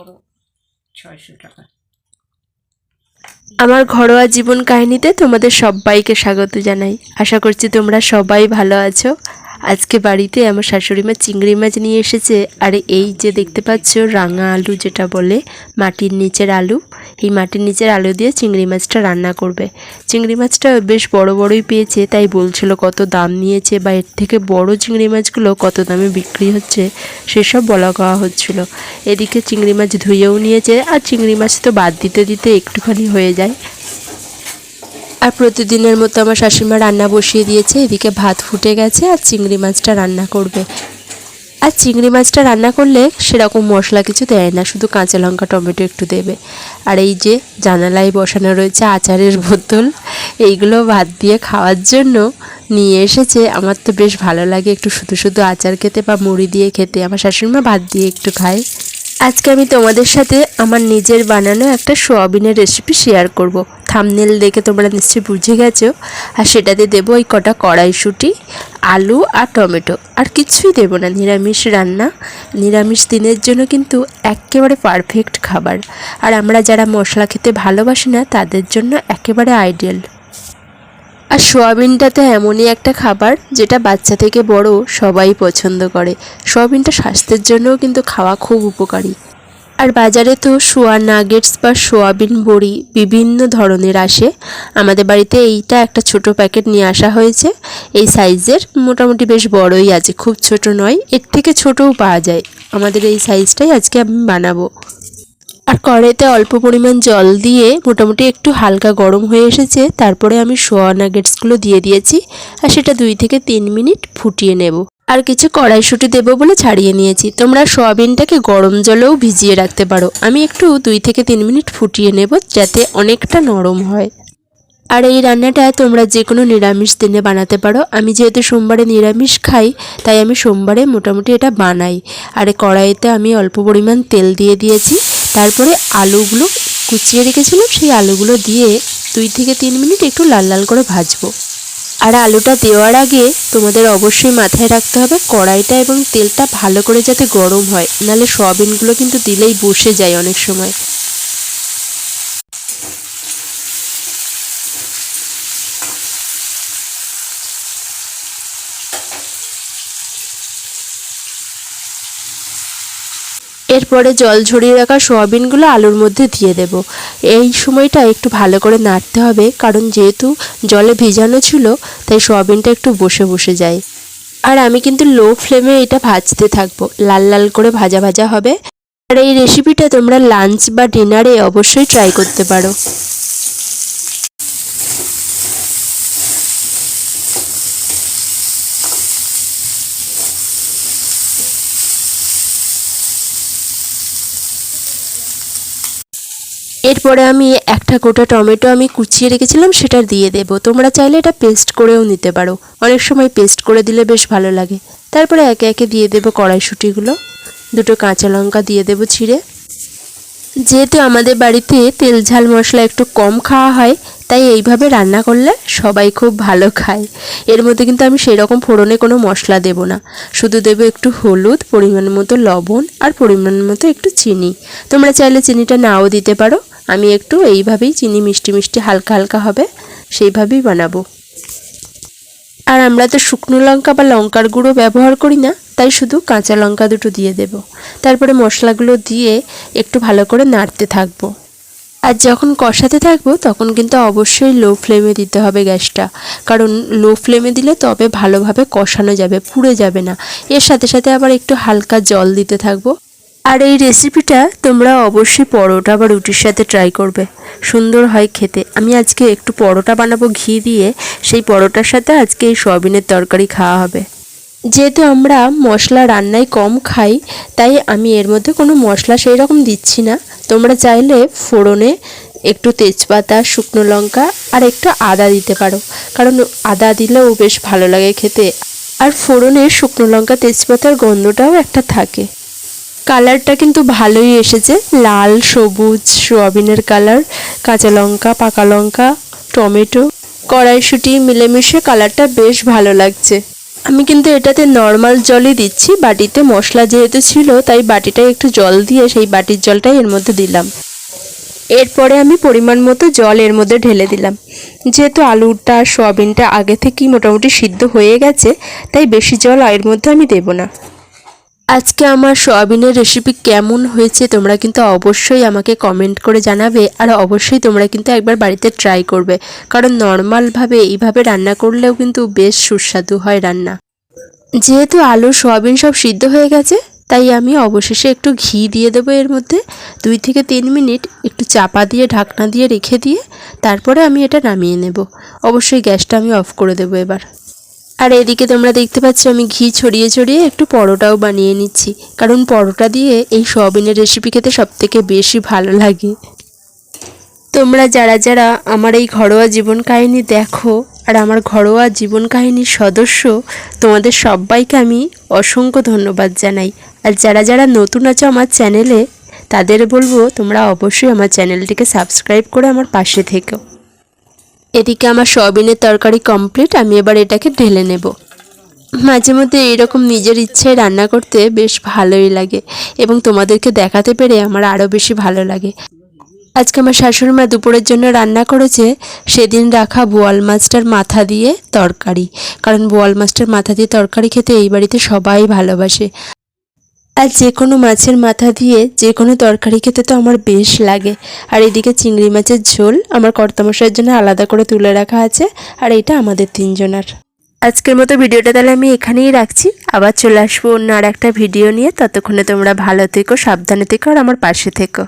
বড় ছয়শো টাকা। আমার ঘরোয়া জীবন কাহিনীতে তোমাদের সবাইকে স্বাগত জানাই। আশা করছি তোমরা সবাই ভালো আছো। আজকে বাড়িতে আমার শাশুড়ি মা চিংড়ি মাছ নিয়ে এসেছে। আর এই যে দেখতে পাচ্ছ, রাঙা আলু যেটা বলে, মাটির নিচের আলু, এই মাটির নিচের আলু দিয়ে চিংড়ি মাছটা রান্না করবে। চিংড়ি মাছটা বেশ বড় বড়ই পেয়েছে, তাই বলছিল কত দাম নিয়েছে বা এর থেকে বড় চিংড়ি মাছগুলো কত দামে বিক্রি হচ্ছে, সেসব বলা কওয়া হচ্ছিল। এদিকে চিংড়ি মাছ ধুয়েও নিয়েছে, আর চিংড়ি মাছ তো বাদ দিতে দিতে একটুখানি হয়ে যায়। আর প্রতিদিনের মতো আমার শাশুড়িমা রান্না বসিয়ে দিয়েছে, এদিকে ভাত ফুটে গেছে আর চিংড়ি মাছটা রান্না করবে। আর চিংড়ি মাছটা রান্না করলে সেরকম মশলা কিছু দেয় না, শুধু কাঁচা লঙ্কা, টমেটো একটু দেবে। আর এই যে জানালায় বসানো রয়েছে আচারের বোতল, এইগুলো ভাত দিয়ে খাওয়ার জন্য নিয়ে এসেছে। আমার তো বেশ ভালো লাগে একটু শুধু শুধু আচার খেতে বা মুড়ি দিয়ে খেতে। আমার শাশুড়িমা ভাত দিয়ে একটু খায়। আজকে আমি তোমাদের সাথে আমার নিজের বানানো একটা সোয়াবিনের রেসিপি শেয়ার করব। থামনেল দেখে তোমরা নিশ্চয়ই বুঝে গেছো। আর সেটাতে দেবো ওই কটা কড়াইশুঁটি, আলু আর টমেটো। আর কিছুই দেবো না, নিরামিষ রান্না। নিরামিষ দিনের জন্য কিন্তু একেবারে পারফেক্ট খাবার। আর আমরা যারা মশলা খেতে ভালোবাসি না, তাদের জন্য একেবারে আইডিয়াল আর সোয়াবিনটা তো এমনই একটা খাবার, যেটা বাচ্চা থেকে বড় সবাই পছন্দ করে। সোয়াবিনটা স্বাস্থ্যের জন্যও কিন্তু খাওয়া খুব উপকারী। আর বাজারে তো সোয়া নাগেটস বা সোয়াবিন বড়ি বিভিন্ন ধরনের আসে। আমাদের বাড়িতে এইটা একটা ছোট প্যাকেট নিয়ে আসা হয়েছে। এই সাইজের মোটামুটি বেশ বড়ই আছে, খুব ছোট নয়, এর থেকে ছোটও পাওয়া যায়। আমাদের এই সাইজটাই আজকে আমি বানাবো। আর কড়াইতে অল্প পরিমাণ জল দিয়ে মোটামুটি একটু হালকা গরম হয়ে এসেছে, তারপরে আমি সোয়া নাগেটসগুলো দিয়ে দিয়েছি, আর সেটা দুই থেকে তিন মিনিট ফুটিয়ে নেব। আর কিছু কড়াইশুঁটি দেবো বলে ছাড়িয়ে নিয়েছি। তোমরা সোয়াবিনটাকে গরম জলেও ভিজিয়ে রাখতে পারো। আমি একটু দুই থেকে তিন মিনিট ফুটিয়ে নেব যাতে অনেকটা নরম হয়। আর এই রান্নাটা তোমরা যে কোনো নিরামিষ দিনে বানাতে পারো। আমি যেহেতু সোমবারে নিরামিষ খাই, তাই আমি সোমবারে মোটামুটি এটা বানাই। আর কড়াইতে আমি অল্প পরিমাণ তেল দিয়ে দিয়েছি। তারপরে আলুগুলো কুচিয়ে রেখেছিলাম। সেই আলুগুলো দিয়ে দুই থেকে তিন মিনিট একটু লাল লাল করে ভাজবো। আর আলুটা দেওয়ার আগে তোমাদের অবশ্যই মাথায় রাখতে হবে কড়াইটা এবং তেলটা ভালো করে যাতে গরম হয়। নাহলে সয়াবিনগুলো কিন্তু দিলেই বসে যায় অনেক সময়। এরপরে জল ঝরিয়ে রাখা সোয়াবিনগুলো আলুর মধ্যে দিয়ে দেব। এই সময়টা একটু ভালো করে নাড়তে হবে, কারণ যেহেতু জলে ভিজানো ছিল, তাই সোয়াবিনটা একটু বসে বসে যায়। আর আমি কিন্তু লো ফ্লেমে এটা ভাজতে থাকব। লাল লাল করে ভাজা ভাজা হবে। আর এই রেসিপিটা তোমরা লাঞ্চ বা ডিনারে অবশ্যই ট্রাই করতে পারো। এরপরে আমি একটা গোটা টমেটো আমি কুচিয়ে রেখেছিলাম, সেটা দিয়ে দেব। তোমরা চাইলে এটা পেস্ট করেও নিতে পারো। অনেক সময় পেস্ট করে দিলে বেশ ভালো লাগে। তারপরে একে একে দিয়ে দেবো কড়াইশুটিগুলো। দুটো কাঁচা লঙ্কা দিয়ে দেবো ছিঁড়ে। যেহেতু আমাদের বাড়িতে তেল ঝাল মশলা একটু কম খাওয়া হয়, তাই এইভাবে রান্না করলে সবাই খুব ভালো খায়। এর মধ্যে কিন্তু আমি সেরকম ফোড়নে কোনো মশলা দেব না। শুধু দেবো একটু হলুদ, পরিমাণ মতো লবণ আর পরিমাণ মতো একটু চিনি। তোমরা চাইলে চিনিটা নাও দিতে পারো। আমি একটু এইভাবেই চিনি মিষ্টি মিষ্টি হালকা হালকা হবে, সেইভাবেই বানাবো। আর আমরা তো শুকনো লঙ্কা বা লঙ্কার গুঁড়ো ব্যবহার করি না, তাই শুধু কাঁচা লঙ্কা দুটো দিয়ে দেব। তারপরে মশলাগুলো দিয়ে একটু ভালো করে নাড়তে থাকব। আর যখন কষাতে থাকব, তখন কিন্তু অবশ্যই লো ফ্লেমে দিতে হবে গ্যাসটা। কারণ লো ফ্লেমে দিলে তবে ভালোভাবে কষানো যাবে, পুড়ে যাবে না। এর সাথে সাথে আবার একটু হালকা জল দিতে থাকব। আর এই রেসিপিটা তোমরা অবশ্যই পরোটা বা রুটির সাথে ট্রাই করবে। সুন্দর হয় খেতে। আমি আজকে একটু পরোটা বানাবো ঘি দিয়ে। সেই পরোটার সাথে আজকে এই সয়াবিনের তরকারি খাওয়া হবে। যেহেতু আমরা মশলা রান্নায় কম খাই, তাই আমি এর মধ্যে কোনো মশলা সেই রকম দিচ্ছি না। তোমরা চাইলে ফোড়নে একটু তেজপাতা, শুকনো লঙ্কা আর একটু আদা দিতে পারো। কারণ আদা দিলেও বেশ ভালো লাগে খেতে। আর ফোড়নে শুকনো লঙ্কা, তেজপাতার গন্ধটাও একটা থাকে। কালারটা কিন্তু ভালোই এসেছে। লাল, সবুজ, সোয়াবিনের কালার, কাঁচা লঙ্কা, পাকা লঙ্কা, টমেটো। কড়াইশুঁটি, মিলেমিশে কালারটা বেশ ভালো লাগছে। আমি কিন্তু এটাতে নর্মাল জলই দিচ্ছি, বাটিতে মশলা যেহেতু ছিল, তাই বাটিটায় একটু জল দিয়ে সেই বাটির জলটাই এর মধ্যে দিলাম। এরপরে আমি পরিমাণ মতো জল এর মধ্যে ঢেলে দিলাম। যেহেতু আলুটা, সয়াবিনটা আগে থেকেই মোটামুটি সিদ্ধ হয়ে গেছে, তাই বেশি জল এর মধ্যে আমি দেব না। আজকে আমার সয়াবিনের রেসিপি কেমন হয়েছে তোমরা কিন্তু অবশ্যই আমাকে কমেন্ট করে জানাবে আর অবশ্যই তোমরা কিন্তু একবার বাড়িতে ট্রাই করবে। কারণ নর্মালভাবে এইভাবে রান্না করলেও কিন্তু বেশ সুস্বাদু হয় রান্না। যেহেতু আলু, সয়াবিন সব সিদ্ধ হয়ে গেছে, তাই আমি অবশেষে একটু ঘি দিয়ে দেবো এর মধ্যে। দুই থেকে তিন মিনিট একটু চাপা দিয়ে, ঢাকনা দিয়ে রেখে দিয়ে তারপরে আমি এটা নামিয়ে নেব। অবশ্যই গ্যাসটা আমি অফ করে দেবো এবার। আর এদিকে তোমরা দেখতে পাচ্ছ আমি ঘি ছড়িয়ে ছড়িয়ে একটু পরোটাও বানিয়ে নিচ্ছি। কারণ পরোটা দিয়ে এই সয়াবিনের রেসিপি খেতে সবথেকে বেশি ভালো লাগে। তোমরা যারা যারা আমার এই ঘরোয়া জীবন কাহিনী দেখো আর আমার ঘরোয়া জীবন কাহিনীর সদস্য, তোমাদের সবাইকে আমি অসংখ্য ধন্যবাদ জানাই। আর যারা যারা নতুন আছো আমার চ্যানেলে, তাদের বলব তোমরা অবশ্যই আমার চ্যানেলটিকে সাবস্ক্রাইব করে আমার পাশে থেকো। এদিকে আমার সয়াবিনের তরকারি কমপ্লিট আমি এবার এটাকে ঢেলে নেব। মাঝে মধ্যে এরকম নিজের ইচ্ছায় রান্না করতে বেশ ভালোই লাগে এবং তোমাদেরকে দেখাতে পেরে আমার আরও বেশি ভালো লাগে। আজকে আমার শাশুড়ি মা দুপুরের জন্য রান্না করেছে সেদিন রাখা বোয়াল মাছটার মাথা দিয়ে তরকারি। কারণ বোয়াল মাছটার মাথা দিয়ে তরকারি খেতে এই বাড়িতে সবাই ভালোবাসে। আর যে কোনো মাছের মাথা দিয়ে যে কোনো তরকারি খেতে তো আমার বেশ লাগে। আর এদিকে চিংড়ি মাছের ঝোল আমার কর্তামশাইয়ের জন্য আলাদা করে তুলে রাখা আছে, আর এটা আমাদের তিনজনের। আজকের মতো ভিডিওটা তাহলে আমি এখানেই রাখছি। আবার চলে আসব অন্য আর একটা ভিডিও নিয়ে। ততক্ষণে তোমরা ভালো থেকো, সাবধানে থেকো, আর আমার পাশে থেকো।